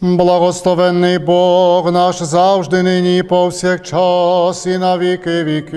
Благословенний Бог наш завжди нині повсякчас і на віки віків.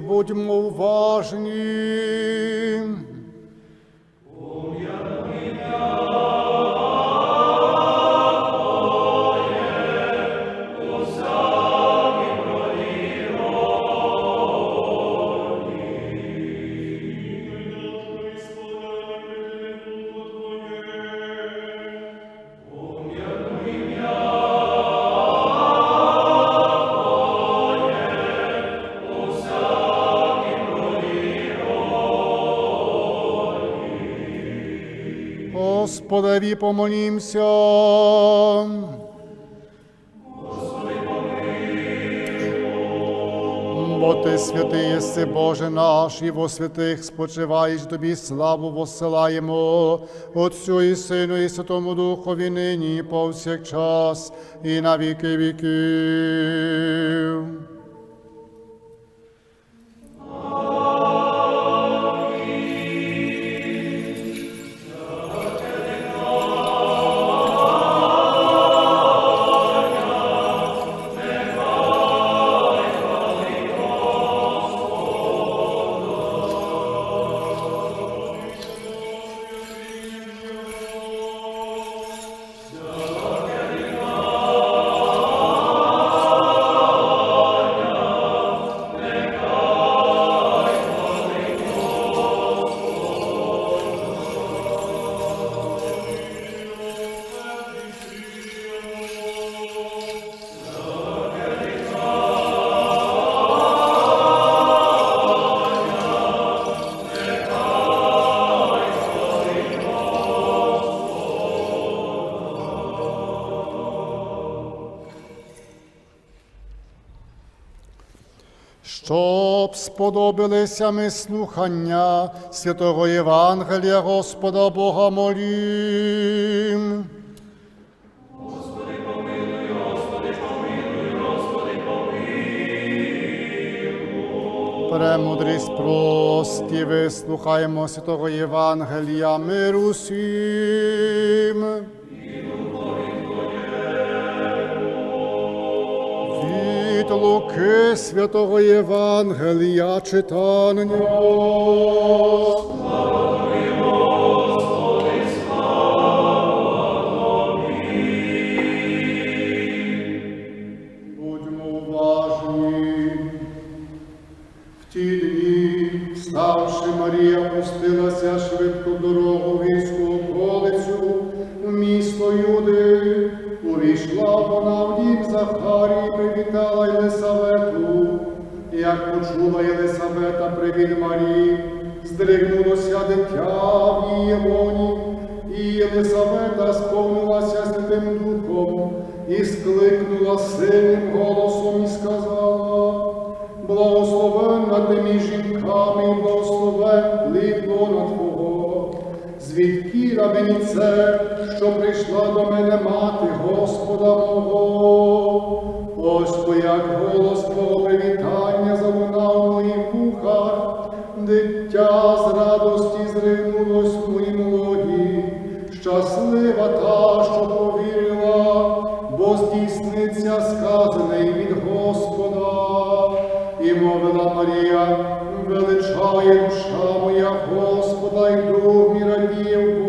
Будьмо уважні. Господеві помолімся. Бо ти святий єси, Боже наш, і во святих спочиваєш тобі славу воссилаємо Отцю і Сину, і Святому Духові нині, повсякчас, і на віки віків. Щоб сподобалися ми слухання святого Євангелія Господа Бога молім. Премудрість прості, вислухаємо святого Євангелія миру всім. Від Луки святого Євангелія читання. Увійшла вона в дім Захарії, привітала Єлисавету. Як почула Єлисавета привіт Марії, здригнулося дитя в її лоні, і Єлисавета сповнилася Святим Духом і скликнула сильним голосом і сказала, благословенна ти між жінками, і Звідки мені це, що прийшла до мене мати Господа мого? Ось бо як голос Твого привітання залунав в моїх вухах, дитя з радості зринулось в моїм лоні. Щаслива та, що повірила, бо здійсниться сказане від Господа. І мовила Марія, величає душа моя Господа, і дух мій радіє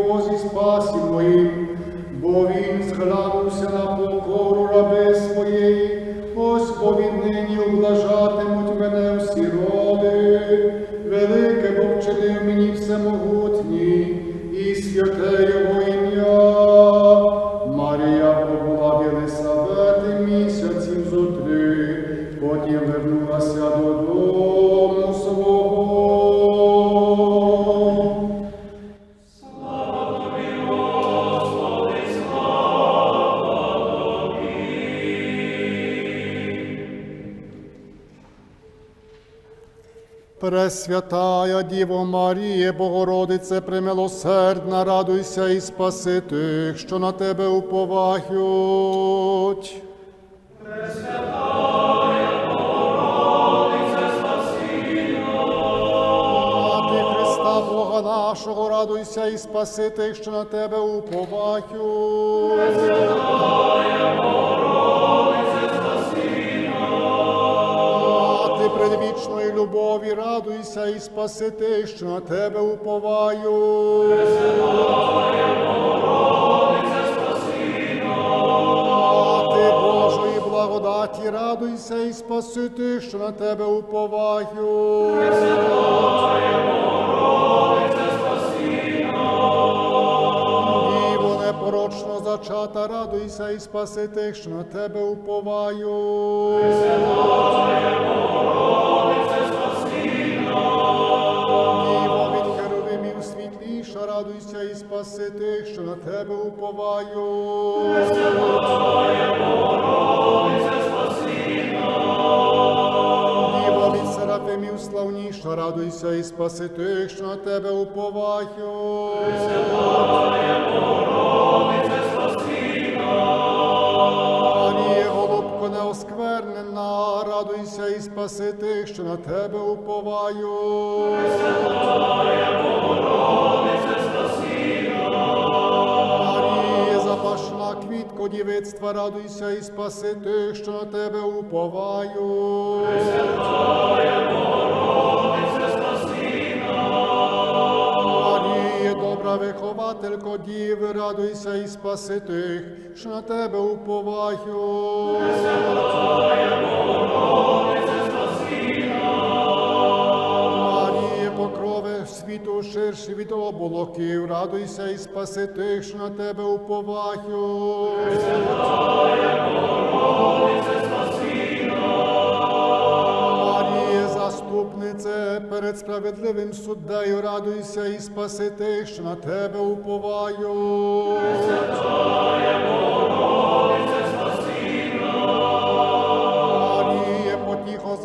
вчинив мені всемогутній, і святе його ім'я. Марія побула Єлисавети місяців зо три, потім вернулася Пресвятая Діво Маріє, Богородице, премилосердна, радуйся і спаси тих, що на тебе уповають. Мати Христа Бога нашого, радуйся і спаси тих, що на тебе уповають. Мати предвічної любові, радуйся і спаси тих, що на тебе уповаю. Мати Божої благодаті, радуйся і спаси тих, що на тебе уповаю. Діво непорочно зачата, радуйся і спаси тих, що на тебе уповаю. Тебе уповаю. Діво від серафимів славніша, радуйся і спаси тих, що на тебе уповаю. Марія, голубко неосквернена, радуйся і спаси тих, що на тебе уповаю. Марія, квітко дівицтва, радуйся і спаси тих, що на тебе уповаю. Марія, добра вихователько дів, радуйся і спаси тих, що на тебе уповають. Марія, світу ширші від оболоків, радуйся і спаси тих, що на тебе уповають. Марія, заступнице, перед справедливим суддею радуйся і спаси тих, що на тебе уповаю. Марія, потіхо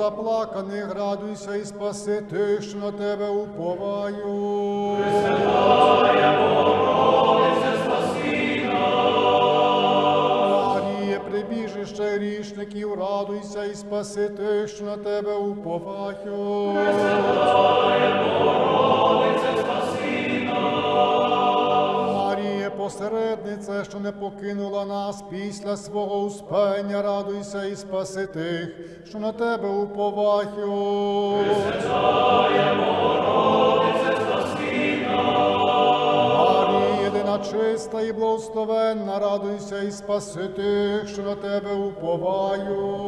заплаканих радуйся і спаси тих, що на тебе уповаю. Маріє, прибіжище грішників, радуйся і спаси тих, що на тебе уповаю. Маріє, посереднице, що не покинула нас після свого успення, радуйся і спаси тих, що на тебе. Єдина чиста і благословенна, радуйся і спаси тих, що на тебе уповаю.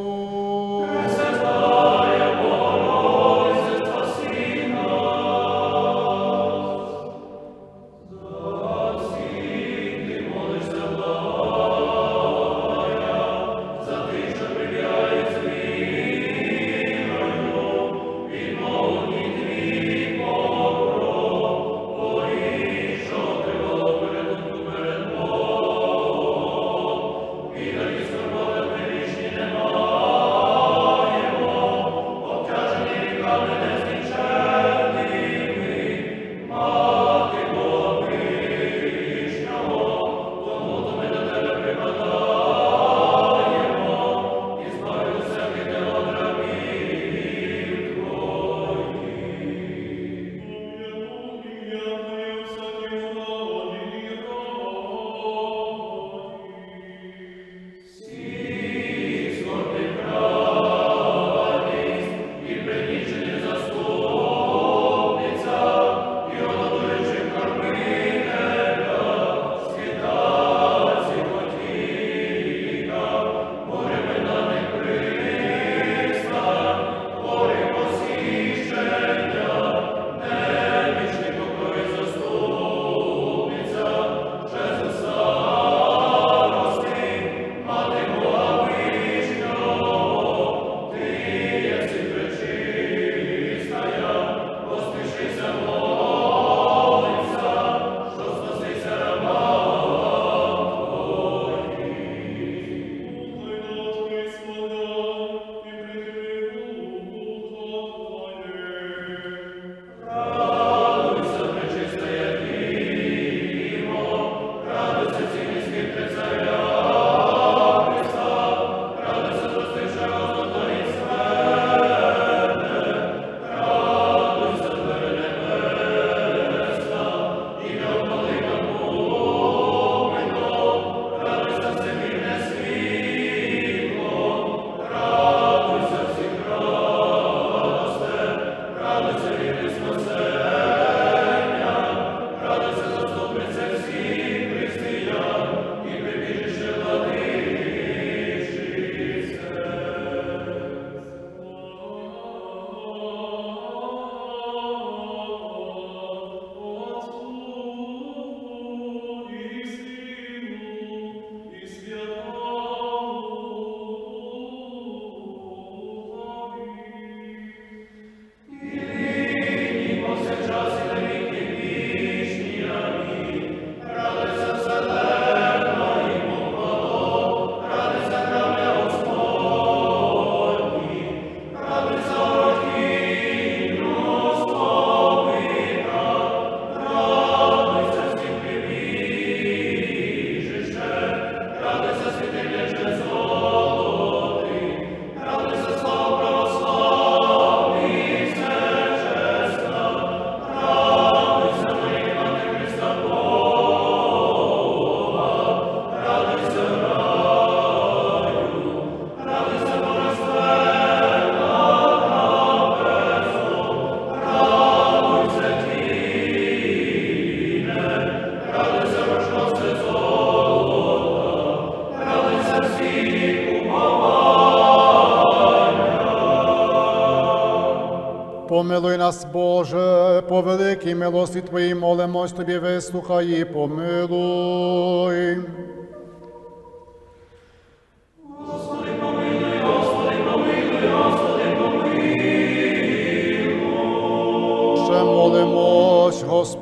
Нас, Боже, по великій милості Твоїй молимось Тобі, вислухай і помилуй.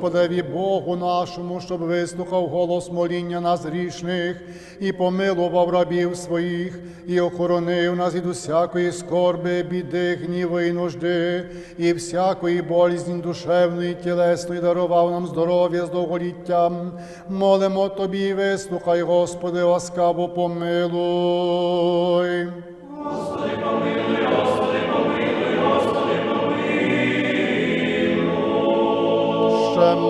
Господеві Богу нашому, щоб вислухав голос моління нас грішних і помилував рабів своїх, і охоронив нас від усякої скорби, біди, гніви і нужди, і всякої болізні душевної, тілесної дарував нам здоров'я з довголіттям. Молимо тобі, вислухай, Господи, ласкаво помилуй. Ще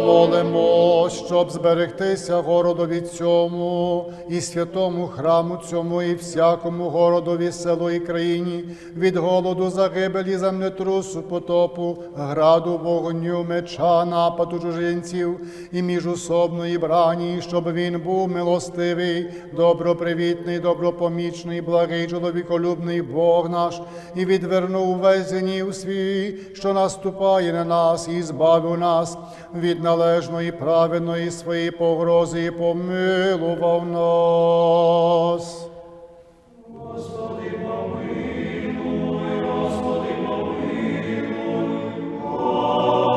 молимо, щоб зберегтися городові цьому і святому храму цьому, і всякому городові, селу і країні від голоду, загибелі, землетрусу, потопу, граду, вогню, меча, нападу чужинців і міжусобної брані, щоб він був милостивий, добропривітний, добропомічний, благий, чоловіколюбний Бог наш, і відвернув весь гнів свій, що наступає на нас, і збавив нас від належної праведної своєї погрози, і помилував нас. Господи, помилуй, Господи, Ще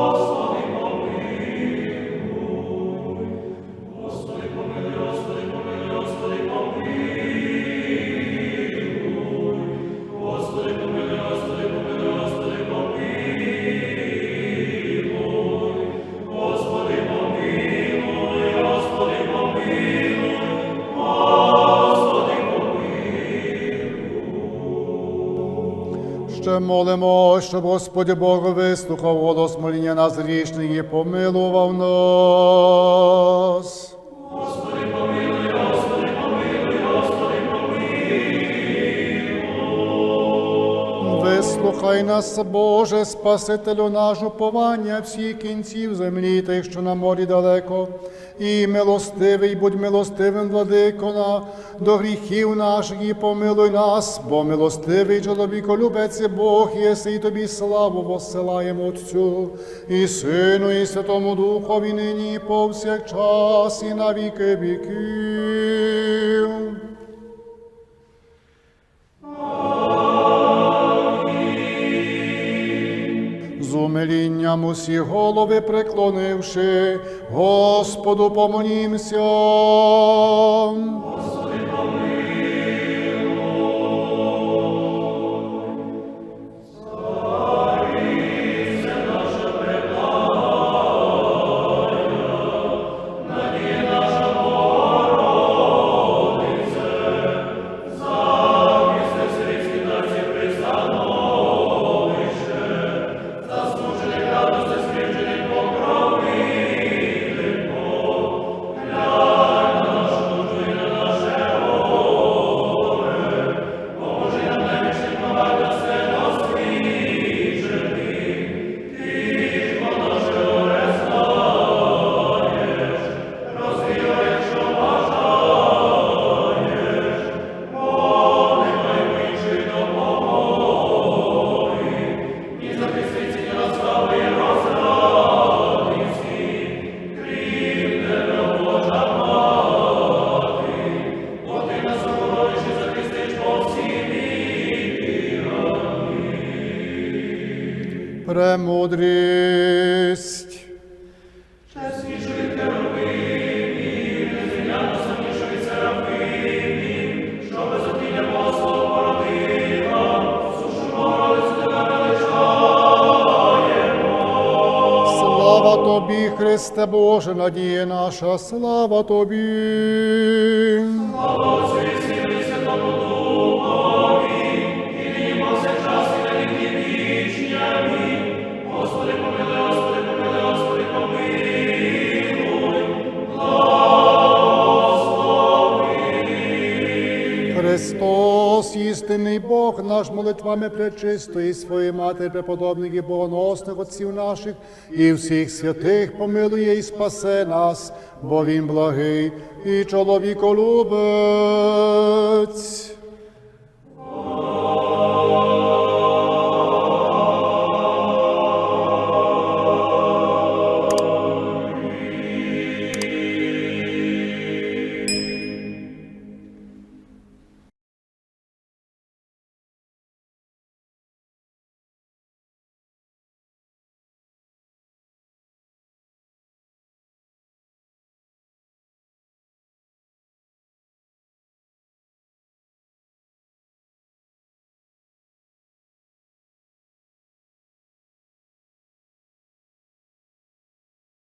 молимо, щоб Господь Бог вислухав голос моління нас грішних і помилував нас. Вислухай нас, Боже, Спасителю наш, уповання всіх кінців землі, тих, що на морі далеко, і милостивий, будь милостивим, владико, на до гріхів наших і помилуй нас, бо милостивий чоловіколюбець є Бог, єси, і тобі славу воссилаємо Отцю, і Сину, і Святому Духові нині, і повсякчас, і на віки віків. Умилінням усі голови преклонивши, Господу помолімся. Слава тобі, Христе Боже, надія наша, слава тобі. Христос, істинний Бог, наш молитвами пречистої своєї матері, преподобних і богоносних отців наших і всіх святих помилує і спасе нас, бо Він благий і чоловіколюбець.